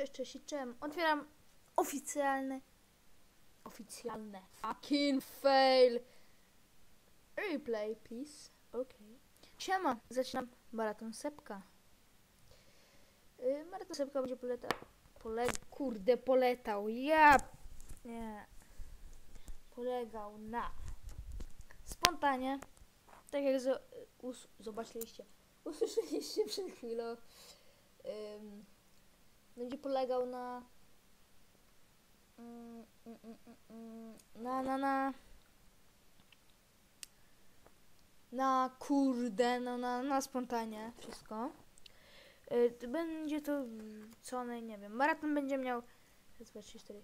Cześć, cześć i czem. Otwieram oficjalne. Oficjalne. Fucking fail. Replay, please. Okej. Siema, zaczynam maraton sepka. Yy, maraton sepka będzie poletał. Pole... Kurde, poletał. Ja. Nie. Polegał na. Spontanie. Tak jak zo- us- zobaczyliście. Usłyszeliście przed chwilą. Ym, będzie polegał na mm, mm, mm, na na na na kurde, no na, na spontanie wszystko. Y, będzie to co naj nie wiem. Maraton będzie miał raz, dwa, trzy, cztery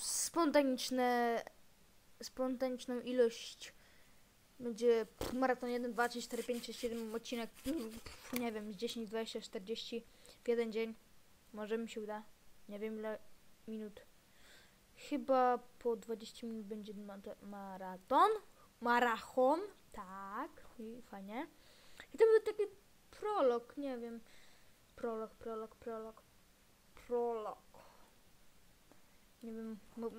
spontaniczne spontaniczną ilość będzie maraton 1, 2, 3, 4, 5, 6, 7 odcinek nie wiem, z 10, 20, 40 w jeden dzień. Może mi się uda. Nie wiem ile minut. Chyba po 20 minut będzie ma- maraton. Marachon. Tak. I fajnie. I to był taki prolog, nie wiem. Prolog, prolog, prolog. Prolog. Nie wiem. mo-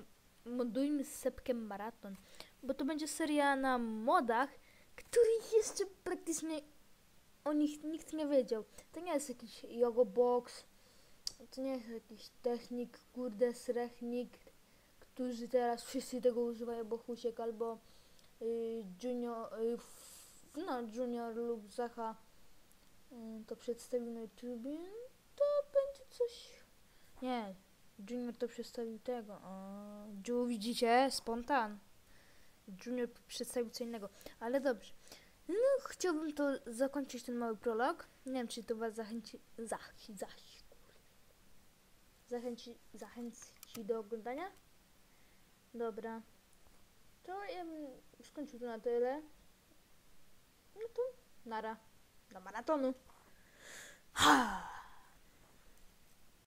Modujmy z Sepkiem maraton. Bo to będzie seria na modach, których jeszcze praktycznie o nich nikt nie wiedział. To nie jest jakiś yoga box, to nie jest jakiś technik, kurde, srechnik, którzy teraz wszyscy tego używają, bo Husiek albo y, Junior, y, no Junior lub Zacha y, to przedstawił na YouTubie, to będzie coś... Nie, Junior to przedstawił tego, o, Ju, widzicie, spontan. Junior przedstawił co innego, ale dobrze. No, chciałbym to zakończyć ten mały prolog. Nie wiem, czy to was zachęci. Zach, zach. Zachęci, zachęci do oglądania? Dobra. To ja bym skończył to na tyle. No to nara. Do maratonu. Ha!